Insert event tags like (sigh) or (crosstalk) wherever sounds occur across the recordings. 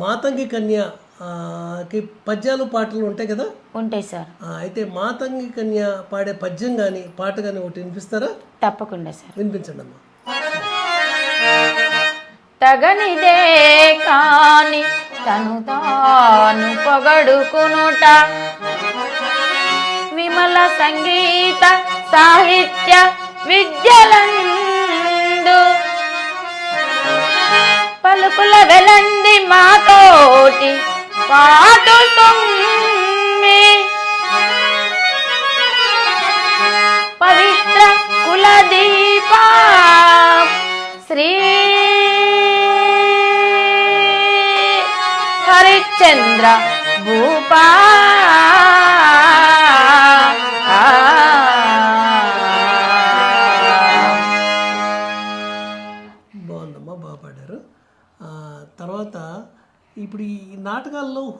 మాతంగి కన్య కి పద్యాలు పాటలు ఉంటాయి కదా? ఉంటాయి సార్. అయితే మాతంగి కన్య పాడే పద్యం కానీ పాట కానీ ఒకటి వినిపిస్తారా? తప్పకుండా సార్. వినిపించండి అమ్మా తగనిదే కాని తను తాను పొగడుకునుట. విమల సంగీత సాహిత్య విద్యలందు పలుకుల వెలంది మాతోటి పాటు పవిత్ర కుల దీపా శ్రీ హరిశ్చంద్ర భూపా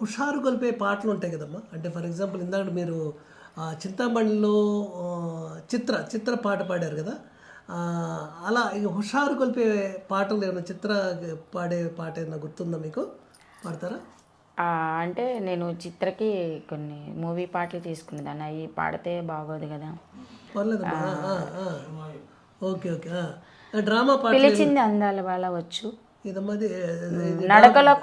హుషారు కొలిపే పాటలు ఉంటాయి కదమ్మా. అంటే ఫర్ ఎగ్జాంపుల్ ఇందాక మీరు చింతామణిలో చిత్ర చిత్ర పాట పాడారు కదా. అలా ఇక హుషారు కొలిపే పాటలు ఏమైనా చిత్ర పాడే పాట ఏమైనా గుర్తుందా మీకు? పాడతారా? అంటే నేను చిత్రకి కొన్ని మూవీ పాటలు తీసుకునేదాన్ని అవి పాడితే బాగోదు కదా. పర్లేదమ్మా. ఆ. Okay okay. డ్రామా పాట పిలిచింది అందాల వాళ్ళ వచ్చు. ఇది ఇది- నడకలో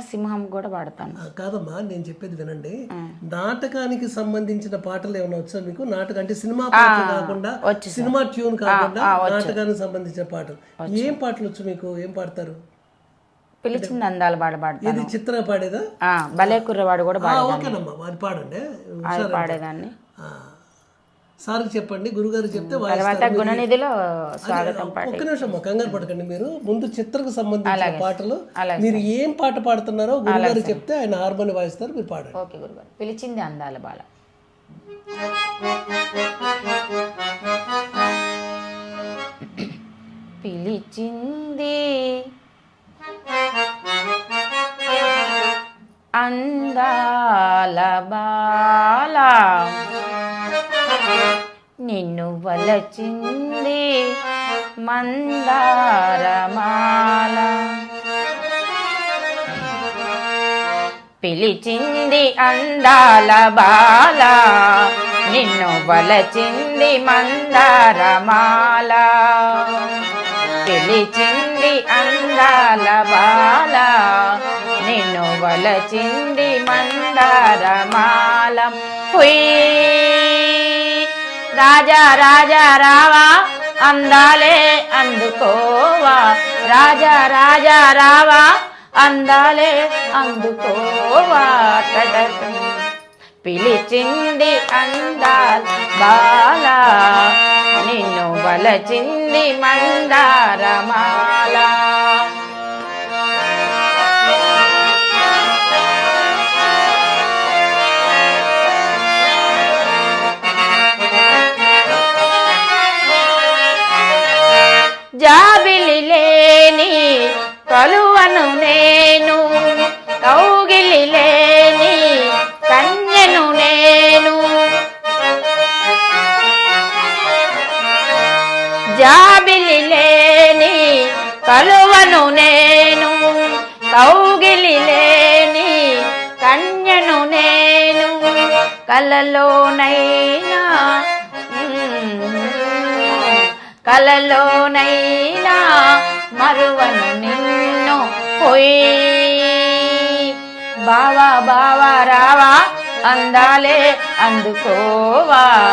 సింహం కూడా పాడతాను కాదమ్మా నేను చెప్పేది వినండి. నాటకానికి సంబంధించిన పాటలు ఏమైనా వచ్చా మీకు? నాటకం అంటే సినిమా పాటలు కాకుండా సినిమా ట్యూన్ కాకుండా నాటకానికి సంబంధించిన పాటలు. ఏం పాటలు వచ్చు మీకు? ఏం పాడతారు? పిలిచింది అందాల పాట పాడతాను. ఇది చిత్ర పాడేదా? భలే కుర్రవాడు కూడా పాడేదాన్ని. ఆ. సార్కి చెప్పండి గురుగారు చెప్తే గుణనిధిలో స్వాగతం ఒక్క నిమిషం కంగారు పడకండి మీరు. ముందు చిత్రకు సంబంధించిన పాటలు. మీరు ఏం పాట పాడుతున్నారో గురుగారు చెప్తే ఆయన హార్మోని వాయిస్తారు మీరు పాడండి. ఓకే గురుగారు. పిలిచింది అందాల బాల. పిలిచింది అందాల బాల. నిన్ను వలచింది మందారమాల. పిలిచింది అందాల బాల నిన్ను వలచింది మందారమాల. పిలిచింది అందాల బాల నిన్ను వలచింది మందారమాల. హుయ్! రాజా రాజా రావా అందాలే అందుకోవా. రాజా రాజా రావా అందాలే అందుకోవా. తడట పిలిచింది అందాల్ బాల నిన్ను బలచింది మందారమాలా. జాబిలి లేని కలువను నేను కౌగిలి లేని కన్యను నేను. జాబిలి లేని కలువను నేను కౌగిలి లేని కన్యను నేను. కలలోనైనా కలలోనైనా మరువను నిన్ను పోయి. బావా బావా రావా అందాలే అందుకోవా.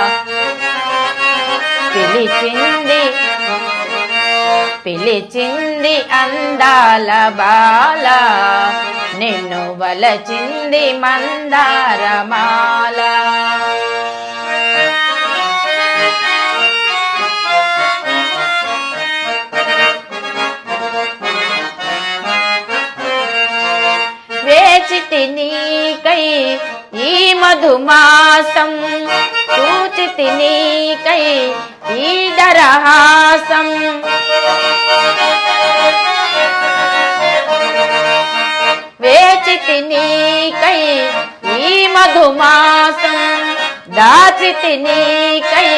పిలిచింది పిలిచింది అందాల బాల. నిన్ను వలచింది మందారమాల. వేచితి నీకై ఈ మధుమాసం. సూచితి నీకై ఈ దరహాసం. వేచితి నీకై ఈ మధుమాసం. దాచితి నీకై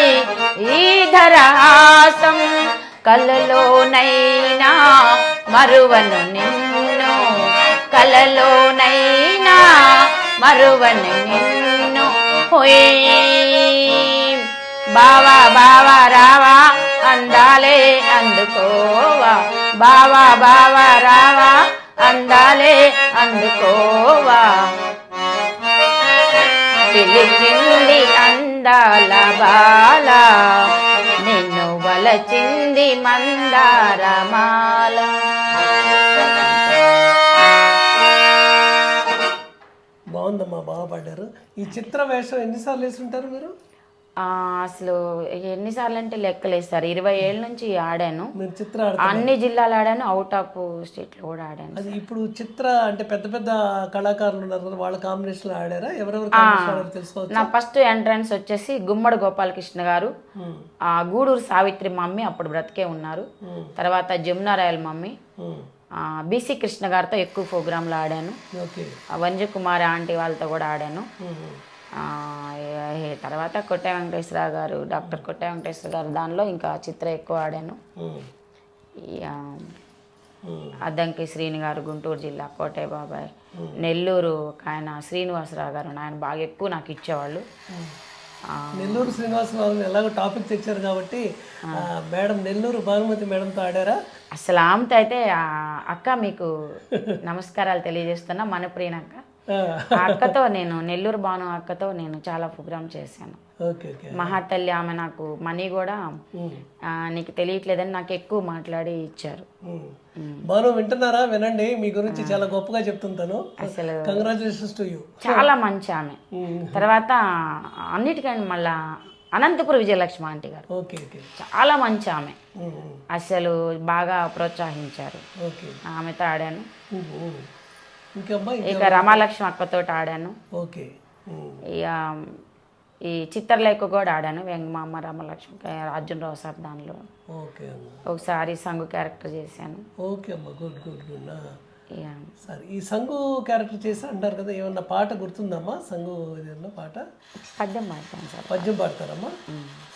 ఈ ధరహాసం కలలోనైనా మరువను నిన్ను కలలోనైనా మరువని నిన్ను బావా బావా రావా అందాలే అందుకోవా. బావా బావా రావా అందాలే అందుకోవా. పిలిచింది అందాల బాల నిన్ను వలచింది మందారమాల. బాగుందమ్మా బాగా పాడారు ఈ చిత్ర వేషం ఎన్నిసార్లు వేస్తుంటారు మీరు? ఆ, అసలు ఎన్నిసార్లు అంటే లెక్కలేస్తారు ఇరవై ఏళ్ళ నుంచి ఆడాను. మీరు చిత్ర అన్ని జిల్లాలు ఆడాను. అవుట్ ఆఫ్ స్టేట్లో కూడా ఆడాను అది ఇప్పుడు చిత్ర అంటే పెద్ద పెద్ద కళాకారులు ఉన్నారు వాళ్ళ కాంబినేషన్ ఆడారా? ఎవరెవరు తెలుసుకోవచ్చు? నా ఫస్ట్ ఎంట్రన్స్ వచ్చేసి గుమ్మడి గోపాలకృష్ణ గారు. గూడూరు సావిత్రి మమ్మీ అప్పుడు బ్రతికే ఉన్నారు. తర్వాత జమునా రాయల్ మమ్మీ. బీసీ కృష్ణ గారితో ఎక్కువ ప్రోగ్రాంలు ఆడాను. వంజు కుమారి ఆంటీ వాళ్ళతో కూడా ఆడాను. తర్వాత కొట్టే వెంకటేశ్వరరావు గారు డాక్టర్ కొట్టే వెంకటేశ్వర గారు దానిలో ఇంకా చిత్ర ఎక్కువ ఆడాను. అద్దంకి శ్రీని గారు గుంటూరు జిల్లా కోటయ్య బాబాయ్ నెల్లూరు ఒక ఆయన శ్రీనివాసరావు గారు ఆయన బాగా ఎక్కువ నాకు ఇచ్చేవాళ్ళు. నెల్లూరు శ్రీనివాసరావు ఎలాగో టాపిక్ తెచ్చారు కాబట్టి ఆ, మేడం నెల్లూరు భానుమతి మేడంతో ఆడారా? అసలు ఆమెతో అయితే అక్క మీకు నమస్కారాలు తెలియజేస్తున్నా మనప్రియనక్క ఆ, ఆ అక్కతో నేను నెల్లూరు భాను అక్కతో నేను చాలా ప్రోగ్రామ్ చేశాను. మహాతల్లి ఆమె నాకు మనీ కూడా నీకు తెలియట్లేదని నాకు ఎక్కువ మాట్లాడి ఇచ్చారు. భాను వింటున్నారా? వినండి. మీ గురించి చాలా గొప్పగా చెప్తుంటాను. అసలు కంగ్రాచులేషన్స్ టు యూ చాలా మంచి ఆమె. తర్వాత అన్నిటికంటే మళ్ళా అనంతపురం విజయలక్ష్మి ఆంటీ గారు. చాలా మంచి ఆమె. అసలు బాగా ప్రోత్సహించారు. ఓకే. ఆమెతో ఆడాను. ఇంకా రమాలక్ష్మి అక్కతో ఆడాను. ఓకే. ఇక ఈ చిత్రలేఖ కూడా ఆడాను వెంగమామ రామలక్ష్మి అర్జున్ రావు సార్ దానిలో. ఓకే ఒకసారి సంగు క్యారెక్టర్ చేశాను. ఓకే అమ్మా గుడ్ గుడ్ గుడ్. సరే ఈ సంగు క్యారెక్టర్ చేసి అంటారు కదా ఏమన్నా పాట గుర్తుందమ్మా? సంగు ఏదన్నా పాట? పద్యం పాడతాను సార్. పద్యం పాడతారమ్మా?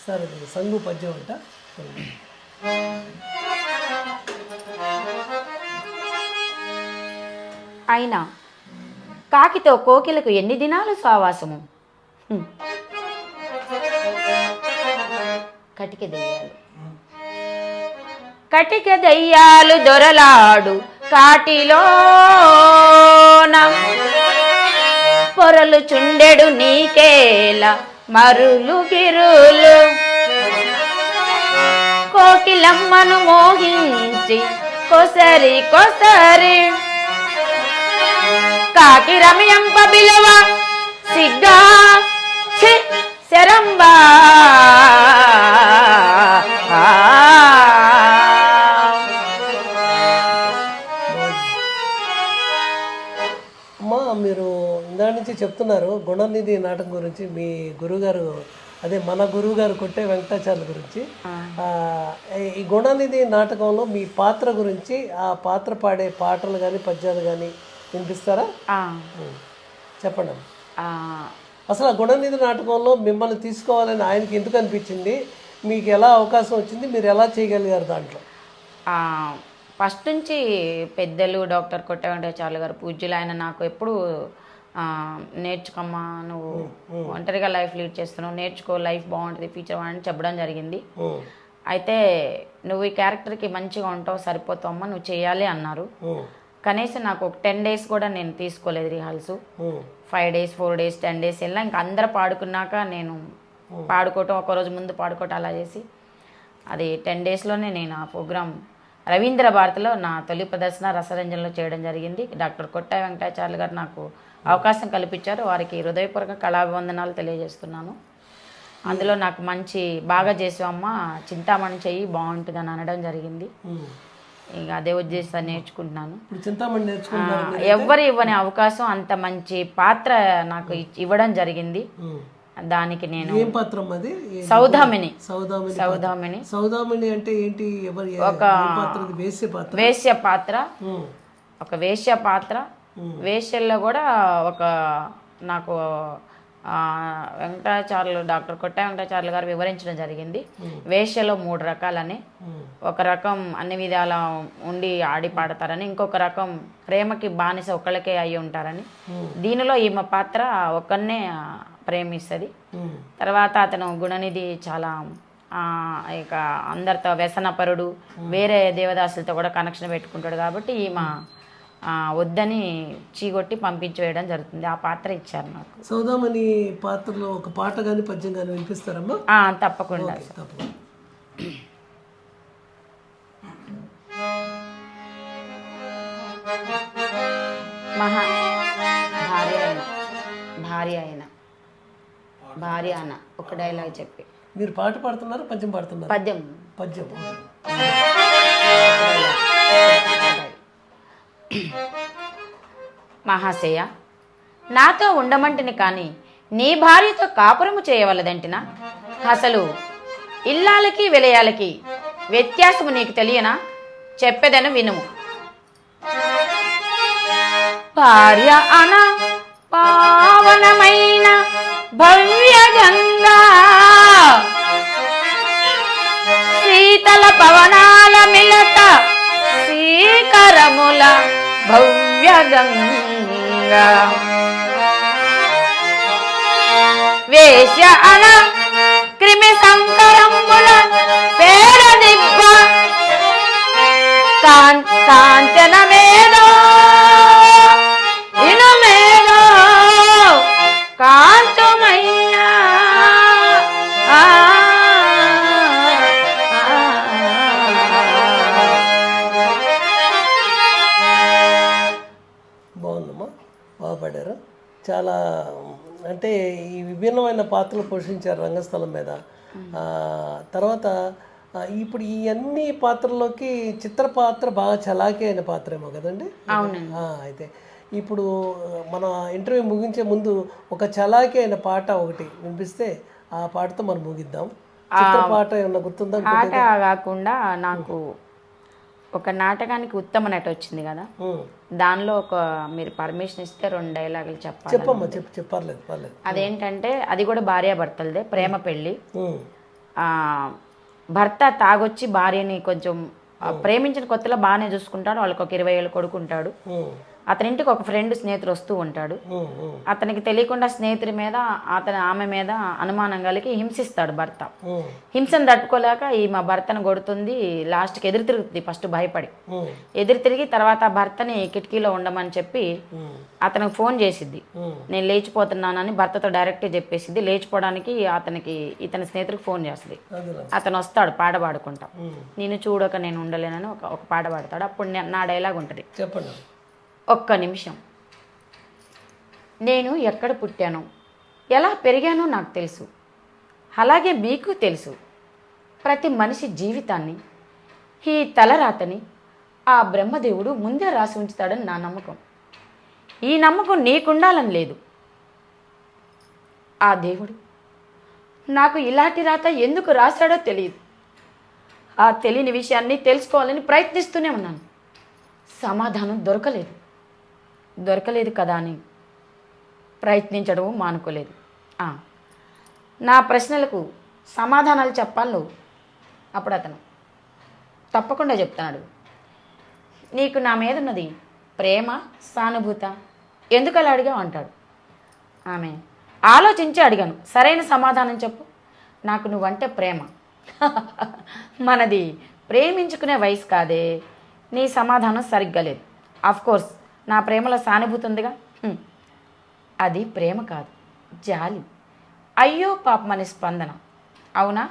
సరే సంగు పద్యం అంట. అయినా కాకితో కోకిలకు ఎన్ని దినాలు సావాసము? కటిక దెయ్యాలు. కటిక దెయ్యాలు దొరలాడు కాటిలో పొరలు చుండెడు నీకేల మరులు గిరులు. కోకిలమ్మను మోహించి కొసరి కొసరి. కాకి రమయంప బిలవ సిగ్గా శరంబా. అమ్మా మీరు ఇందా నుంచి చెప్తున్నారు గుణనిధి నాటకం గురించి. మీ గురుగారు అదే మన గురువుగారు కొట్టే వెంకటాచార్య గురించి. ఈ గుణనిధి నాటకంలో మీ పాత్ర గురించి ఆ పాత్ర పాడే పాటలు కానీ పద్యాలు కానీ వినిపిస్తారా. చెప్పండి అసలు ఆ గుణనిధి నాటకంలో మిమ్మల్ని తీసుకోవాలని ఆయనకి ఎందుకు అనిపించింది? మీకు ఎలా అవకాశం వచ్చింది? మీరు ఎలా చేయగలిగారు దాంట్లో? ఫస్ట్ నుంచి పెద్దలు డాక్టర్ కొట్ట వెంకటాచార్య గారు పూజ్యులు. ఆయన నాకు ఎప్పుడు నేర్చుకోమ్మా నువ్వు ఒంటరిగా లైఫ్ లీడ్ చేస్తున్నావు నేర్చుకో లైఫ్ బాగుంటుంది ఫ్యూచర్ అని చెప్పడం జరిగింది. అయితే నువ్వు ఈ క్యారెక్టర్కి మంచిగా ఉంటావు సరిపోతావమ్మా నువ్వు చేయాలి అన్నారు. కనీసం నాకు ఒక టెన్ డేస్ కూడా నేను తీసుకోలేదు రిహార్సల్ ఉం. Five days four days ten days వెళ్ళా ఇంకా అందరు పాడుకున్నాక నేను పాడుకోవటం ఒక రోజు ముందు పాడుకోవటం అలా చేసి అది టెన్ డేస్లోనే నేను ఆ ప్రోగ్రామ్ రవీంద్ర భారతిలో నా తొలి ప్రదర్శన రసరంజన్లో చేయడం జరిగింది. డాక్టర్ కొట్ట వెంకటాచార్య గారు నాకు అవకాశం కల్పించారు. వారికి హృదయపూర్వక కళాభివందనాలు తెలియజేస్తున్నాను. అందులో నాకు మంచి బాగా చేసావమ్మా చింతామణి చెయ్యి బాగుంటుంది అని అనడం జరిగింది. ఇక అదే ఉద్దేశం నేర్చుకుంటున్నాను. ఎవ్వరు ఇవ్వని అవకాశం అంత మంచి పాత్ర నాకు ఇవ్వడం జరిగింది. దానికి నేను ఏం పత్రం అది? ఏ- సౌదామిని. సౌదామిని సౌదామిని. సౌదామిని అంటే ఏంటి? ఎవరు ఏ- ఏ పాత్ర? వేశ్య పాత్ర. ఒక వేశ్య పాత్ర. వేశ్యల్లో కూడా ఒక నాకు వెంకటాచార్యులు డాక్టర్ కొట్ట వెంకటాచార్యులు గారు వివరించడం జరిగింది. వేశ్యలో మూడు రకాలని. ఉమ్, ఒక రకం అన్ని విధాల ఉండి ఆడి పాడతారని ఇంకొక రకం ప్రేమకి బానిస ఒకళ్ళకే అయి ఉంటారని. ఉమ్, దీనిలో ఈమె పాత్ర ఒకరినే ప్రేమిస్తుంది. తర్వాత అతను గుణనిధి చాలా ఇక అందరితో వ్యసనపరుడు వేరే దేవదాసులతో కూడా కనెక్షన్ పెట్టుకుంటాడు కాబట్టి ఈమె వద్దని చీగొట్టి పంపించి వేయడం జరుగుతుంది. ఆ పాత్ర ఇచ్చారు నాకు. సౌదామణి పాత్రలో ఒక పాట కానీ పద్యం కానీ వినిపిస్తారమ్మా? తప్పకుండా తప్పకుండా. మహా భార్య అయిన భార్య అయిన భార్య అన్న ఒక డైలాగ్ చెప్పి. మీరు పాట పాడుతున్నారు పద్యం పాడుతున్నారు? పద్యం. పద్యం మహాశయ నాతో ఉండమంటిని కానీ నీ భార్యతో కాపురము చేయవలదంటినా? అసలు ఇల్లాలకి విలయాలకి వ్యత్యాసము నీకు తెలియనా? చెప్పేదను వినుము భార్య అన పావనమైన భవ్య గంగా. శీతల పవనాల మిలత శ్రీకరముల భవ్య గంగా వేష అన క్రిమి పాత్రలు పోషించారు రంగస్థలం మీద. తర్వాత ఇప్పుడు ఈ అన్ని పాత్రల్లోకి చిత్ర పాత్ర బాగా చలాకీ అయిన పాత్ర ఏమో కదండి అయితే ఇప్పుడు మన ఇంటర్వ్యూ ముగించే ముందు ఒక చలాకీ అయిన పాట ఒకటి వినిపిస్తే ఆ పాటతో మనం ముగిద్దాం. చిత్ర పాట ఏమన్నా గుర్తుందా? కాకుండా నాకు ఒక నాటకానికి ఉత్తమ నటి వచ్చింది కదా. దానిలో ఒక మీరు పర్మిషన్ ఇస్తే రెండు డైలాగులు చెప్పాలి. చెప్పమ్మా చెప్పు చెప్పు పర్లేదు పర్లేదు. అదేంటంటే అది కూడా భార్యాభర్తలదే ప్రేమ పెళ్ళి. భర్త తాగొచ్చి భార్యని కొంచెం ప్రేమించిన కొత్తలో బాగానే చూసుకుంటాడు వాళ్ళకి ఒక ఇరవై ఏళ్ళు కొడుకుంటాడు. ఉమ్. అతని ఇంటికి ఒక ఫ్రెండ్ స్నేహితుడు వస్తూ ఉంటాడు. అతనికి తెలియకుండా స్నేహితుడి మీద అతని ఆమె మీద అనుమానం కలిగి హింసిస్తాడు భర్త. హింసను తట్టుకోలేక ఈ మా భర్తను కొడుతుంది లాస్ట్కి ఎదురు తిరుగుతుంది ఫస్ట్ భయపడి. ఎదురు తిరిగి తర్వాత భర్తని కిటికీలో ఉండమని చెప్పి. అతనికి ఫోన్ చేసిద్ది. నేను లేచిపోతున్నానని భర్తతో డైరెక్ట్ చెప్పేసిద్ది లేచిపోవడానికి అతనికి ఇతని స్నేహితుడికి ఫోన్ చేస్తుంది అతను వస్తాడు పాట పాడుకుంటా. నేను చూడక నేను ఉండలేనని ఒక పాట పాడతాడు అప్పుడు నే- నా డైలాగ్ ఉంటుంది చెప్పండి ఒక్క నిమిషం. నేను ఎక్కడ పుట్టానో ఎలా పెరిగానో నాకు తెలుసు. అలాగే మీకు తెలుసు. ప్రతి మనిషి జీవితాన్ని ఈ తలరాతని ఆ బ్రహ్మదేవుడు ముందే రాసి ఉంచుతాడని నా నమ్మకం. ఈ నమ్మకం నీకుండాలని లేదు. ఆ దేవుడు నాకు ఇలాంటి రాత ఎందుకు రాశాడో తెలియదు. ఆ తెలియని విషయాన్ని తెలుసుకోవాలని ప్రయత్నిస్తూనే ఉన్నాను. సమాధానం దొరకలేదు. దొరకలేదు కదా అని ప్రయత్నించడం మానుకోలేదు. నా ప్రశ్నలకు సమాధానాలు చెప్పాలి నువ్వు. అప్పుడు అతను తప్పకుండా చెప్తున్నాడు నీకు నా మీద ఉన్నది ప్రేమ సానుభూత ఎందుకు అలా అడిగావు అంటాడు. ఆమె ఆలోచించి అడిగాను. సరైన సమాధానం చెప్పు. నాకు నువ్వంటే ప్రేమ. (laughs) మనది ప్రేమించుకునే వయసు కాదే. నీ సమాధానం సరిగ్గా లేదు. కోర్స్ నా ప్రేమలో సానుభూతి ఉందిగా. అది ప్రేమ కాదు జాలి. అయ్యో పాపమని స్పందన. అవునా?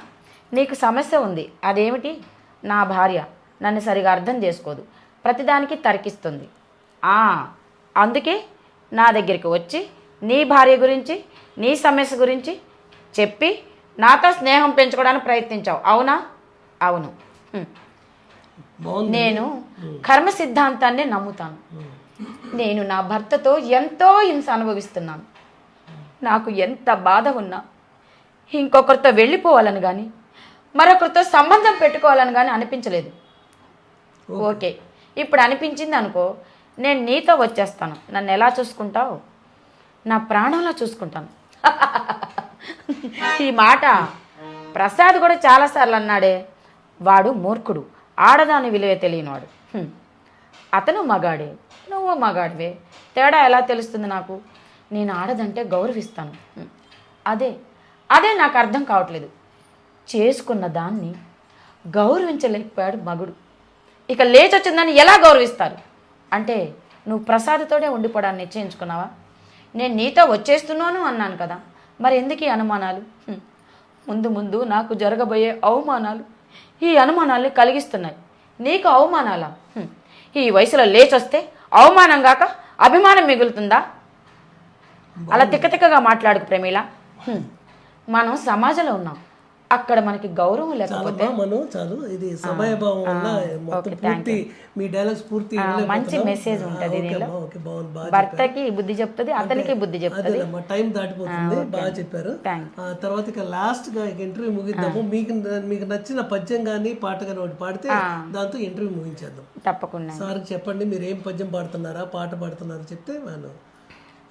నీకు సమస్య ఉంది. అదేమిటి? నా భార్య నన్ను సరిగా అర్థం చేసుకోదు. ప్రతిదానికి తర్కిస్తుంది. ఆ, అందుకే నా దగ్గరికి వచ్చి నీ భార్య గురించి నీ సమస్య గురించి చెప్పి నాతో స్నేహం పెంచుకోవడానికి ప్రయత్నించావు. అవునా? అవును. నేను కర్మ సిద్ధాంతాన్ని నమ్ముతాను. నేను నా భర్తతో ఎంతో హింస అనుభవిస్తున్నాను. నాకు ఎంత బాధ ఉన్నా ఇంకొకరితో వెళ్ళిపోవాలని కానీ మరొకరితో సంబంధం పెట్టుకోవాలని కానీ అనిపించలేదు. ఓకే. ఇప్పుడు అనిపించింది అనుకో నేను నీతో వచ్చేస్తాను. నన్ను ఎలా చూసుకుంటావు? నా ప్రాణంలా చూసుకుంటాను. ఈ మాట ప్రసాద్ కూడా చాలాసార్లు అన్నాడే వాడు మూర్ఖుడు ఆడదాని విలువ తెలియనివాడు. అతను మగాడే. నువ్వు మగాడివే. తేడా ఎలా తెలుస్తుంది నాకు? నేను ఆడదంటే గౌరవిస్తాను. అదే అదే నాకు అర్థం కావట్లేదు. చేసుకున్న దాన్ని గౌరవించలేకపోయాడు మగుడు. ఇక లేచొచ్చిందని ఎలా గౌరవిస్తారు? అంటే నువ్వు ప్రసాద్తోనే ఉండిపోవడాన్ని నిశ్చయించుకున్నావా? నేను నీతో వచ్చేస్తున్నాను అన్నాను కదా. మరి ఎందుకు ఈ అనుమానాలు? ముందు ముందు నాకు జరగబోయే అవమానాలు ఈ అనుమానాల్ని కలిగిస్తున్నాయి. నీకు అవమానాలా? ఈ వయసులో లేచొస్తే అవమానం కాక అభిమానం మిగులుతుందా? అలా తిక్కతిక్కగా మాట్లాడుకు ప్రమీల. మనం సమాజంలో ఉన్నాం. అక్కడ మనకి గౌరవం లేకపోతే మనం చాలు. ఇది సమయభావం వల్ల మొత్తం పూర్తి మీ డైలాగ్స్ పూర్తి మంచి మెసేజ్ ఉంటుంది దీనిలో. భర్తకి బుద్ధి చెప్తుంది అతనికి బుద్ధి చెప్తుంది. టైం దాటిపోతుంది బాగా చెప్పారు. తర్వాత ఇక లాస్ట్గా ఇంటర్వ్యూ ముగిద్దాము. మీకు మీకు నచ్చిన పద్యం కానీ పాట కానీ ఒకటి పాడితే దాంతో ఇంటర్వ్యూ ముగించేద్దాం. తప్పకుండా సార్కి చెప్పండి మీరు ఏం పద్యం పాడుతున్నారా పాట పాడుతున్నారా చెప్తే వాళ్ళు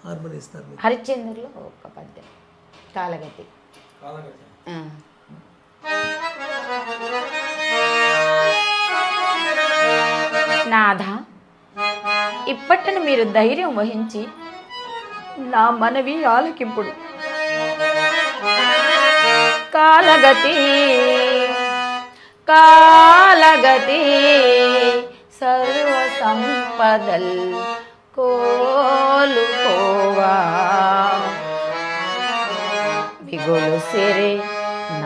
హార్మోని హరిశ్చంద్రులో ఒక పద్యం కాలగతి. ఆ. నాథ ఇప్పటిని మీరు ధైర్యం వహించి నా మనవి ఆలకింపుడు. కాలగతి కాలగతి సర్వ సంపదల్ కోలుకోవా. విగులు సిరే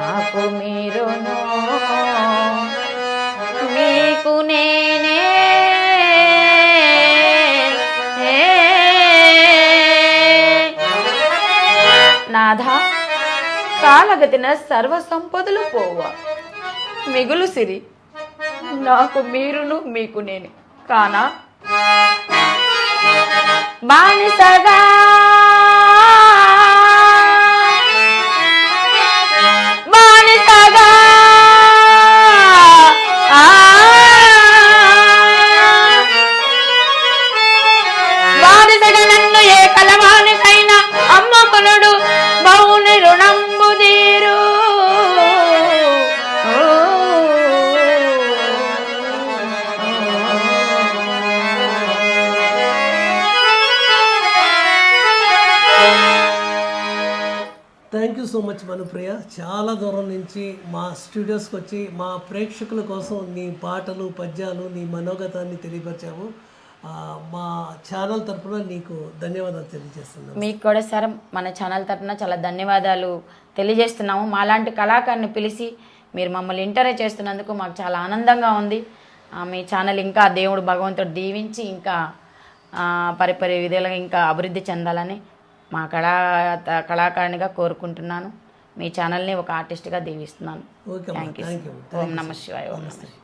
నాకు మీరును మీకు నేనే. నాథ కాలగతిన సర్వ సంపదలు పోవా. మిగులు సిరి. నాకు మీరును మీకు నేను. కానా? బానిసగా బానిసగా దూరం నుంచి మా స్టూడియోస్కి వచ్చి మా ప్రేక్షకుల కోసం నీ పాటలు పద్యాలు నీ మనోగతాన్ని తెలియపరిచావు. మా ఛానల్ తరఫున నీకు ధన్యవాదాలు తెలియజేస్తున్నాను మీకు కూడా సార్ మన ఛానల్ తరఫున చాలా ధన్యవాదాలు తెలియజేస్తున్నాము. మాలాంటి కళాకారుని పిలిచి మీరు మమ్మల్ని ఇంటర్వ్యూ చేస్తున్నందుకు మాకు చాలా ఆనందంగా ఉంది. మీ ఛానల్ ఇంకా దేవుడు భగవంతుడు దీవించి ఇంకా పరిపరి విధాలుగా ఇంకా అభివృద్ధి చెందాలని మా కళా కళాకారునిగా కోరుకుంటున్నాను. మీ ఛానల్ని ఒక ఆర్టిస్ట్గా దీవిస్తున్నాను. థ్యాంక్ యూ ఓం నమ శివాయ ఓం నమ శివాయ.